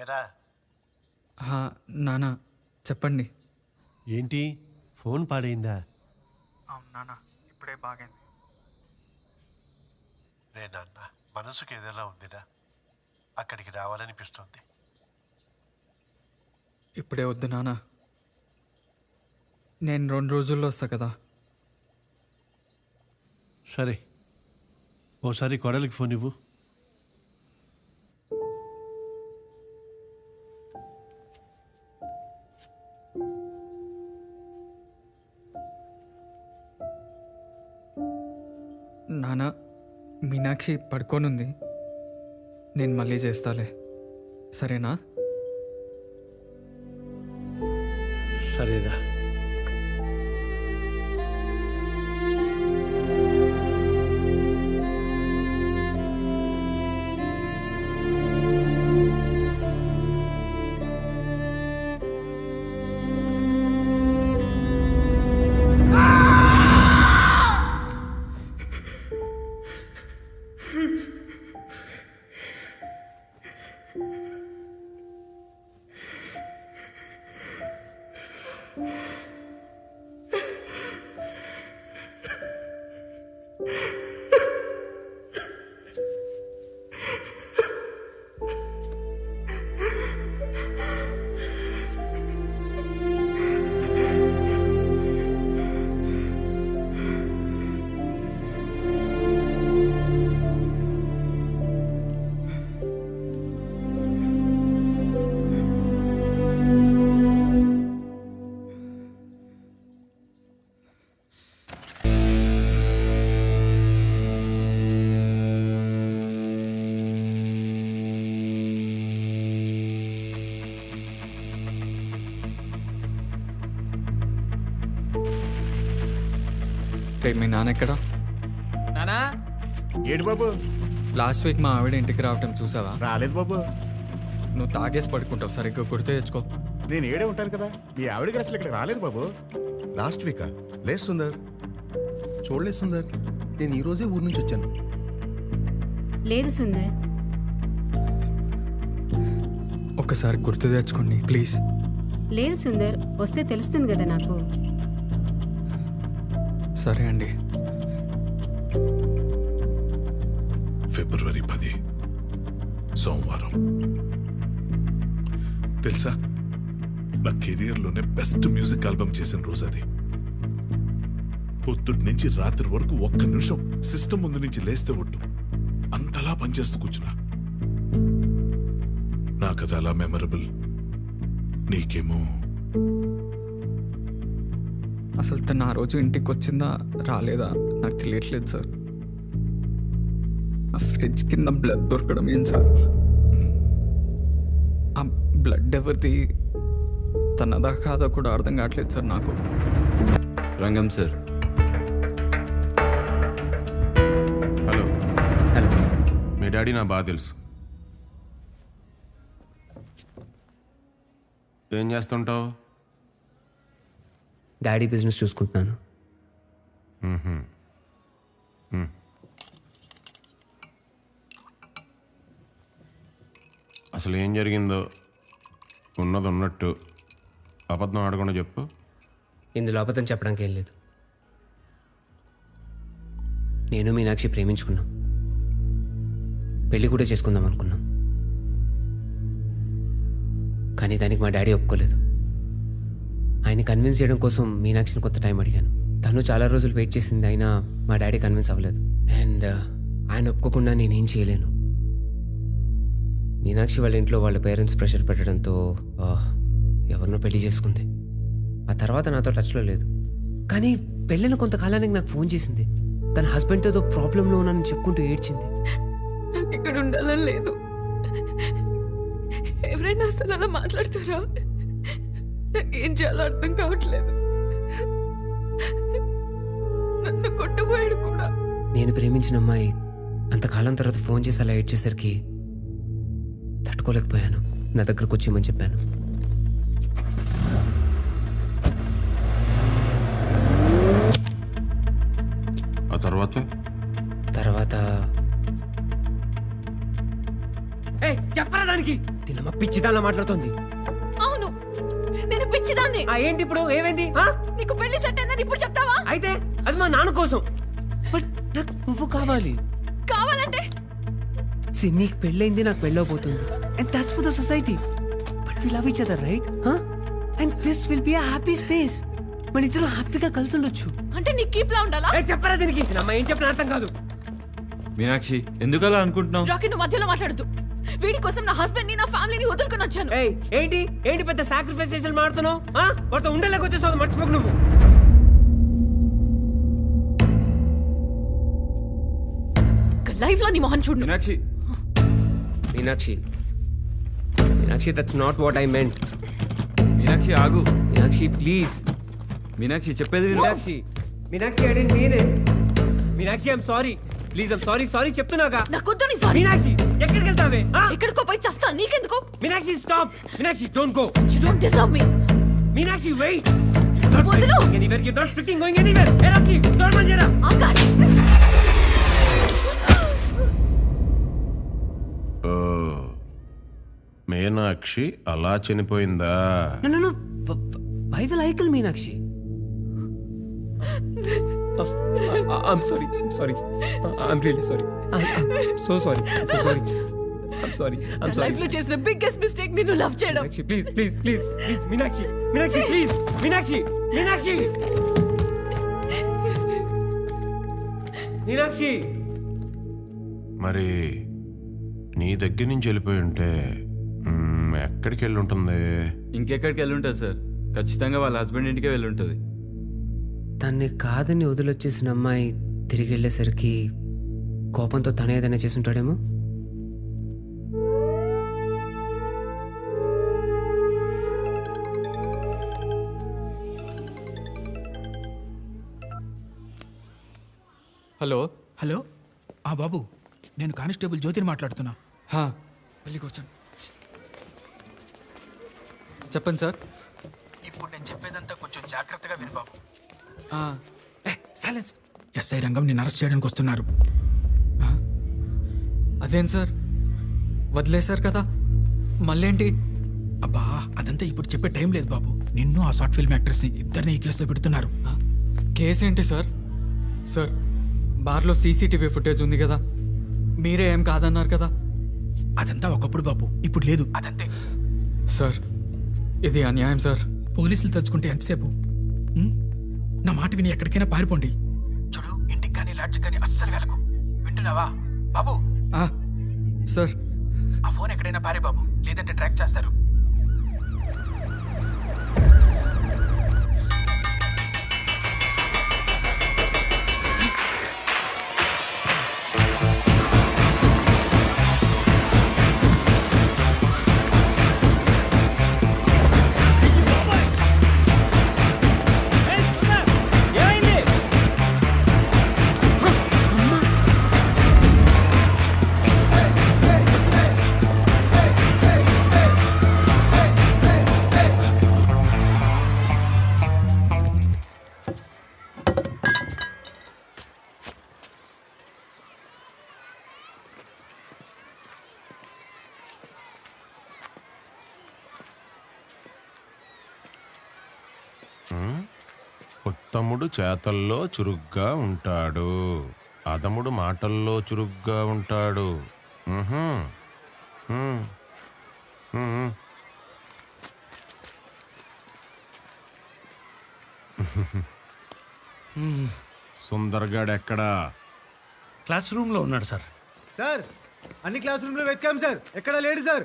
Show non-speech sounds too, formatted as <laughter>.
ఏరా హా, నానా చెప్పండి. ఏంటి? ఫోన్ పాడైందా? నానా ఇప్పుడే బాగైంది. నేనన్న మనసుకి ఏదైనా ఉందిరా. అక్కడికి రావాలనిపిస్తుంది. ఇప్పుడే వద్దు నానా. నేను రెండు రోజుల్లో వస్తా కదా. సరే. ఓసారి కొడలికి ఫోన్ ఇవ్వు. నాన్న మీనాక్షి పడుకోనుంది. నేను మళ్ళీ చేస్తాలే. సరేనా? రేపు మీ నాన్న ఎక్కడ? నానా? ఏడు బాబు. లాస్ట్ వీక్ మా ఆవిడ ఇంటికి రావటం చూసావా? రాలేదు బాబు. నువ్వు తాగేసి పడుకుంటావు సరిగ్గా గుర్తు తెచ్చుకో. నేను ఏడే ఉంటాను కదా మీ ఆవిడకి అసలు ఇక్కడ రాలేదు బాబు. లాస్ట్ వీకా? లేదు సుందర్. చూడలేదు సుందర్. నేను ఈ రోజే ఊరు నుంచి వచ్చాను. లేదు సుందర్. ఒకసారి గుర్తు తెచ్చుకోండి ప్లీజ్. లేదు సుందర్ వస్తే తెలుస్తుంది కదా నాకు. సరే అండి. ఫిబ్రవరి పది సోమవారం. తెలుసా? నా కెరియర్లోనే బెస్ట్ మ్యూజిక్ ఆల్బమ్ చేసిన రోజు అది. పొద్దుటి నుంచి రాత్రి వరకు ఒక్క నిమిషం సిస్టమ్ ముందు నుంచి లేస్తే ఒట్టు. అంతలా పనిచేస్తూ కూర్చున్నా. నాకు అది అలా మెమరబుల్. నీకేమో అసలు తను ఆ రోజు ఇంటికి వచ్చిందా రాలేదా? నాకు తెలియట్లేదు సార్. ఆ ఫ్రిడ్జ్ కింద బ్లడ్ దొరకడం ఏం సార్? ఆ బ్లడ్ ఎవరిది? తనదా కాదో కూడా అర్థం కావట్లేదు సార్ నాకు. రంగం సార్. హలో. మీ డాడీ నా బాగా తెలుసు. ఏం చేస్తుంటావు? డాడీ బిజినెస్ చూసుకుంటున్నాను. అసలు ఏం జరిగిందో ఉన్నది ఉన్నట్టు అబద్ధం ఆడకుండా చెప్పు. ఇందులో అబద్ధం చెప్పడానికి ఏం లేదు. నేను మీనాక్షి ప్రేమించుకున్నాం. పెళ్ళి కూడా చేసుకుందాం అనుకున్నాం. కానీ దానికి మా డాడీ ఒప్పుకోలేదు. ఆయన కన్విన్స్ చేయడం కోసం మీనాక్షిని కొంత టైం అడిగాను. తను చాలా రోజులు వెయిట్ చేసింది అయినా మా డాడీ కన్విన్స్ అవ్వలేదు. అండ్ uh, ఆయన ఒప్పుకోకుండా నేనేం చేయలేను. మీనాక్షి వాళ్ళ ఇంట్లో వాళ్ళ పేరెంట్స్ ప్రెషర్ పెట్టడంతో uh, ఎవరినో పెళ్ళి చేసుకుంది. ఆ తర్వాత నాతో టచ్లో లేదు. కానీ పెళ్ళిన కొంతకాలానికి నాకు ఫోన్ చేసింది. తన హస్బెండ్తో ఏదో ప్రాబ్లంలో ఉన్నానని చెప్పుకుంటూ ఏడ్చింది. నాకు ఇక్కడ ఉండాలని లేదు. ఎవరైనా అసలు అలా మాట్లాడతారా? నాకేం చేయాలో అర్థం కావట్లేదు. నన్ను కొట్టబోయాడు కూడా. నేను ప్రేమించిన అమ్మాయి అంతకాలం తర్వాత ఫోన్ చేసి అలా ఏడ్చేసరికి తట్టుకోలేకపోయాను. నా దగ్గరకు వచ్చేయమని చెప్పాను. ఆ తర్వాత? తర్వాత చెప్పరా దానికి? దీనమ్మ పిచ్చిదానిలా మాట్లాడుతుంది. నేను పిచ్చిదాన్ని. ఆ ఏంటి ఇప్పుడు? ఏమైంది? ఆ? నీకు పెళ్ళి సెట్ అయిందని ఇప్పుడు చెప్తావా? అయితే అది మా నాన్న కోసం. బట్ నాకు నువ్వు కావాలి. కావాలంటే. సి నీకు పెళ్ళైంది నాకు పెళ్ళవబోతుంది. And that's for the society but we love each other right and this will be happy space మన ఇద్దరు హ్యాపీగా కలిసి ఉండొచ్చు. అంటే నీ కీప్ లా ఉండాలా? ఏ, చెప్పరా దీనికి? అమ్మ ఏం చెప్పిన అర్థం కాదు. మీనాక్షి ఎందుకు అలా అనుకుంటున్నావు? రాకి నువ్వు మధ్యలో మాట్లాడదు వీడి కోసం నా హస్బెండ్ని నా ఫ్యామిలీని వదులుకొని వచ్చాను. ఏయ్ ఏంటి? ఏంటి పెద్ద సాక్రిఫైస్ చేసి మాడుతున్నావు వాడితో ఉండలేక వచ్చేసావు మర్చిపోకు నువ్వు. లైఫ్లో నీ మొహం చూడు. Meenakshi. Meenakshi. Meenakshi that's not what I meant Meenakshi ఆగు. మీనాక్షి ప్లీజ్ మీనాక్షి చెప్పేది. Meenakshi. Meenakshi I don't mean it Meenakshi I'm sorry please I'm sorry sorry చెప్తున్నాగా. నాకొద్దు నీ సారీ మీనాక్షి ఎక్కడికి వెళ్తావే? ఆ? ఎక్కడికో పోయి చస్తా నీకెందుకు? Meenakshi stop Meenakshi don't go you don't deserve me Meenakshi wait వదిలు. Anywhere you not freaking going anywhere A Rocky door బంద్ చేయరా? ఆకాష్ ఓ మీనాక్షి అలా చనిపోయిందా? No, no, no. <laughs> I kill Meenakshi? I'm sorry. I'm sorry. I'm really sorry. I'm, I'm so sorry. I'm so sorry. I'm sorry. I'm sorry. లైఫ్లో చేసిన biggest mistake నిన్ను love చేయడం Meenakshi, please, please, please, please, Meenakshi, Meenakshi, please, Meenakshi, Meenakshi, Meenakshi. మరి నీ దగ్గర నుంచి వెళ్ళిపోయి ఉంటే ఎక్కడికి వెళ్ళి ఉంటుంది ఇంకెక్కడికి వెళ్ళి ఉంటుంది సార్ ఖచ్చితంగా వాళ్ళ హస్బెండ్ ఇంటికే వెళ్ళి ఉంటుంది తన్ని కాదని వదిలొచ్చేసిన అమ్మాయి తిరిగి వెళ్ళేసరికి కోపంతో తనే ఏదైనా చేసుంటాడేమో? హలో? హలో? ఆ బాబు నేను కానిస్టేబుల్ జ్యోతిని మాట్లాడుతున్నా. హా, వెళ్ళి కూర్చోండి. చెప్పండి సార్. ఇప్పుడు నేను చెప్పేదంతా కొంచెం జాగ్రత్తగా విను బాబు. సైలెన్స్ ఎస్ఐ రంగం నేను అరెస్ట్ చేయడానికి వస్తున్నారు. అదేం సార్? వదిలేశారు కదా? మళ్ళేంటి? అబ్బా అదంతా ఇప్పుడు చెప్పే టైం లేదు బాబు. నిన్ను ఆ షార్ట్ ఫిల్మ్ యాక్ట్రెస్ని ఇద్దరిని ఈ కేసులో పెడుతున్నారు. కేసు ఏంటి సార్? సార్ బార్లో సీసీటీవీ ఫుటేజ్ ఉంది కదా. మీరే ఏం కాదన్నారు కదా? అదంతా ఒకప్పుడు బాబు ఇప్పుడు లేదు. అదంతే. సార్ ఇది అన్యాయం సార్. పోలీసులు తలుచుకుంటే ఎంతసేపు? నా మాట విని ఎక్కడికైనా పారిపోండి. చూడు ఇంటికి కానీ లాడ్జికి కానీ అస్సలు వెళ్ళకు. వింటున్నావా? బాబు. ఆ, సార్. ఆ ఫోన్ ఎక్కడైనా పారే బాబు. లేదంటే ట్రాక్ చేస్తారు. ఉత్తముడు చేతల్లో చురుగ్గా ఉంటాడు. అదముడు మాటల్లో చురుగ్గా ఉంటాడు. సుందర్గాడ్ ఎక్కడా క్లాస్ రూమ్లో ఉన్నాడు సార్. సార్ అన్ని క్లాస్ రూమ్లో వెతికాం సార్. ఎక్కడ లేడు సార్.